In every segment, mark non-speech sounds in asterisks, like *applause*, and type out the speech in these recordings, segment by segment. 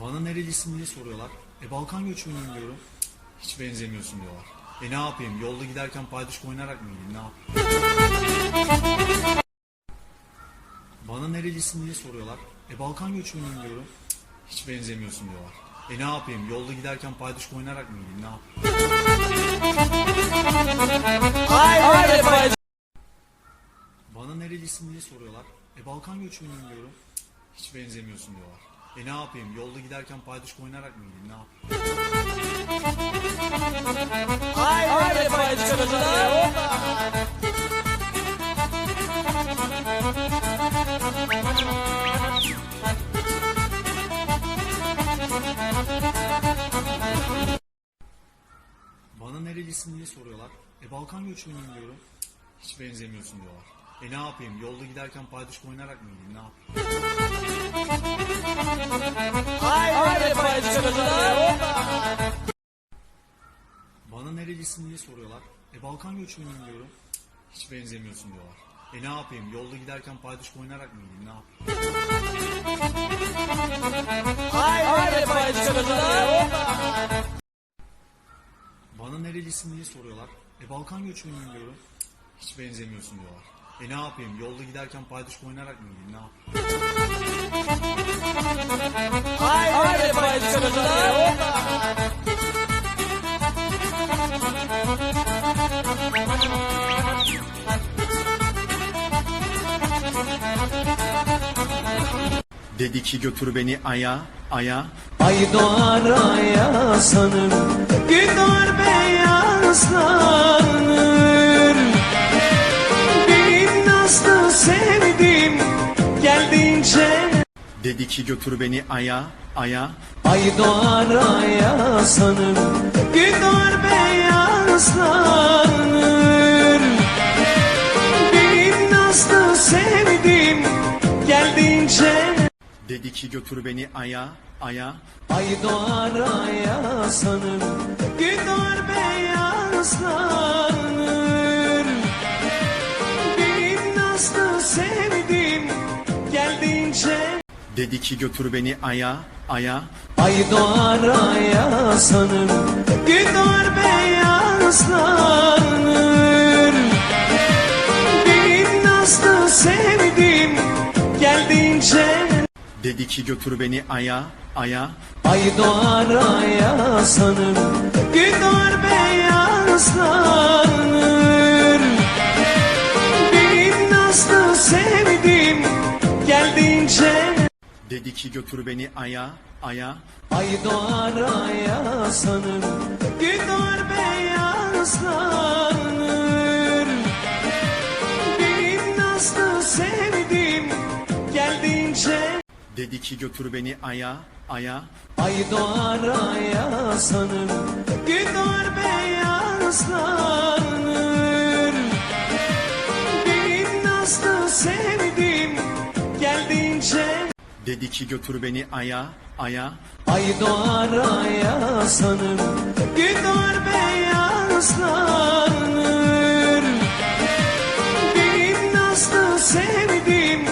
Bana nerelisin diye soruyorlar. E Balkan göçmeniyim diyorum. Hiç benzemiyorsun diyorlar. E ne yapayım? Yolda giderken paydaş oynarak mı gideyim? Ne yapayım? Bana nerelisin diye soruyorlar. E Balkan göçmeniyim diyorum. Hiç benzemiyorsun diyorlar. E ne yapayım? Yolda giderken paydaş oynarak mı gideyim? Ne yapayım? Bana nerelisin diye soruyorlar. E Balkan göçmeniyim diyorum. Hiç benzemiyorsun diyorlar. E ne yapayım? Yolda giderken paydaş oynarak mı gideyim? Ne yapayım? Haydi paydaş çocuklar. Bana nerelisin diye soruyorlar. E Balkan göçmeniyim diyorum. Hiç benzemiyorsun diyorlar. E ne yapayım? Yolda giderken paydaş oynarak mı gideyim? Ne yapayım? Haydi paydaş çocuklar. Bana nerelisin diye soruyorlar. E Balkan göçmeniyim diyorum. Hiç benzemiyorsun diyorlar. E ne yapayım? Yolda giderken paydaş oynarak mı gideyim? Ne yapayım? Haydi paydaş çocuklar. Bana nerelisin diye soruyorlar. E Balkan göçmeniyim diyorum. Hiç benzemiyorsun diyorlar. E ne yapayım? Yolda giderken paydaş oynarak mı gideyim? Ne yapayım? Haydi paydaş. Dedi ki götür beni aya, aya. Ay doğar aya sanır Dedi ki götür beni aya, aya. Ay doğar aya sanır Gün doğar beyazlanır Benim nasıl sevdim Geldiğince Dedi ki götür beni aya, aya. Ay doğar aya sanır Gün doğar beyazlanır Dedi ki götür beni aya, aya. Ay doğar aya sanır doğar beyazlanır Benim nasıl sevdim Geldiğince Dedi ki götür beni aya, aya. Ay doğar aya sanır doğar beyazlanır Dedi ki götür beni aya, aya. Ay doğar aya sanır Gün doğar beyazlanır Benim nasıl sevdim Geldiğince Dedi ki götür beni aya, aya. Ay doğar aya sanır Gün doğar beyazlanır Dedi ki götür beni aya, aya. Ay doğar aya sanır Gün doğar beyazlanır Benim nasıl sevdim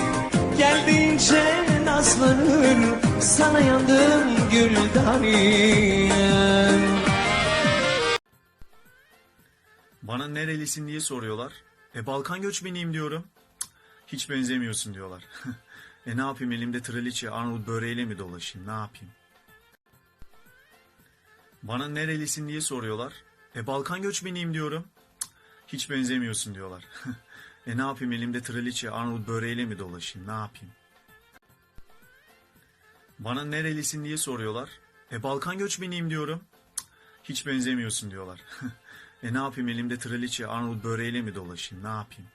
Geldiğince nazlanır Sana yandım gül dalim Bana nerelisin diye soruyorlar. E Balkan göçmeniyim diyorum. Hiç benzemiyorsun diyorlar. *laughs* e ne yapayım elimde traliçe Arnavut böreğiyle mi dolaşayım ne yapayım? Bana nerelisin diye soruyorlar. E Balkan göçmeniyim diyorum. Hiç benzemiyorsun diyorlar. *laughs* e ne yapayım elimde traliçe Arnavut böreğiyle mi dolaşayım ne yapayım? Bana nerelisin diye soruyorlar. E Balkan göçmeniyim diyorum. Hiç benzemiyorsun diyorlar. *laughs* e ne yapayım elimde traliçe Arnavut böreğiyle mi dolaşayım ne yapayım?